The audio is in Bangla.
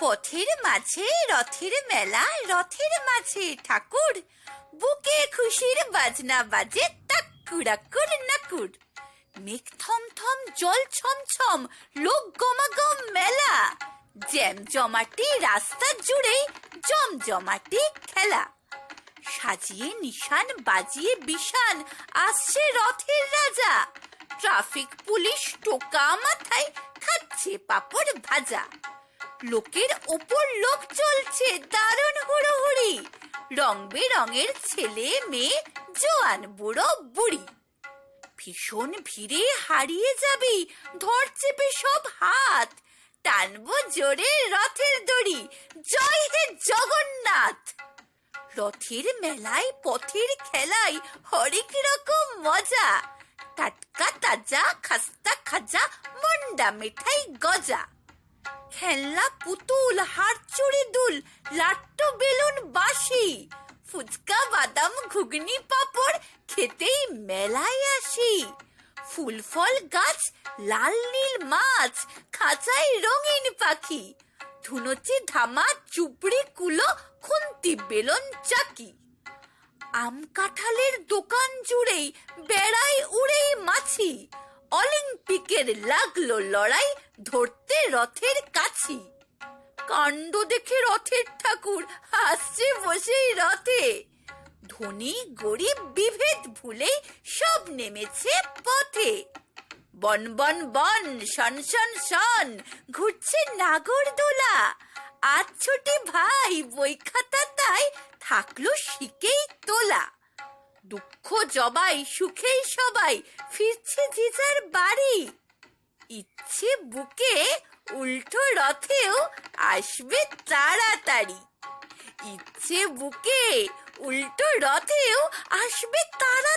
পথের মাঝে রথের মেলা, রথের মাঝে ঠাকুর। বুকে খুশির বাজনা বাজে টাকুরাকুর নাকুর মেঘ থম জল ছম ছম, লোক গমাগম মেলা। জ্যাম জমাটি, রাস্তা জুড়ে জমজমাটি খেলা। সাজিয়ে নিশান, বাজিয়ে বিশান, আসছে রথের রাজা। ট্রাফিক পুলিশ টোকা মাথায় খাচ্ছে পাপড় ভাজা। লোকের ওপর লোক চলছে, দারুণ হুড়োহুড়ি। রং বেরঙের ছেলে, মেয়ে, জোয়ান, বুড়ো, বুড়ি। ভীষণ ভিড়ে হারিয়ে যাবি, ধর চেপে সব হাত। টানবো জোরে রথের দড়ি, জয় হে জগন্নাথ। রথের মেলায়, পথের খেলায় হরেক রকম মজা। টাটকা তাজা, খাস্তা খাজা, মন্ডা মিঠাই গজা। খেলনা, পুতুল হাড় চুড়ি দুল, লাট্টু, বেলুন বাসি ফুচকা, বাদাম, ঘুগনি, পাপড়, খেতেই মেলায় আসি। ফুল, ফল, গাছ, লাল, নীল মাছ, খাঁচায় রঙিন পাখি, ধুনুচি, ধামা, চুপড়ি, কুলো, খুন্তি, বেলন, চাকি। আম কাঁঠালের দোকান জুড়েই অলিম্পিকের লাগল লড়াই ধরতে রথের কাছি। কাণ্ড দেখে রথের ঠাকুর হাসছে বসেই রথে। ধনী, গরিব, বিভেদ ভুলে সব নেমেছে পথে। বন বন বন, শন শন শন, ঘুরছে নাগর দোলা। আজ ছোটে ভাই বই খাতা তাই থাকল শিকেই তোলা। দুঃখ জবাই, সুখেই সবাই, ফিরছে যার বাড়ি। ইচ্ছে বুকে উল্টো রথেও আসবে তাড়াতাড়ি। ইচ্ছে বুকে উল্টো রথেও আসবে তাড়াতাড়ি।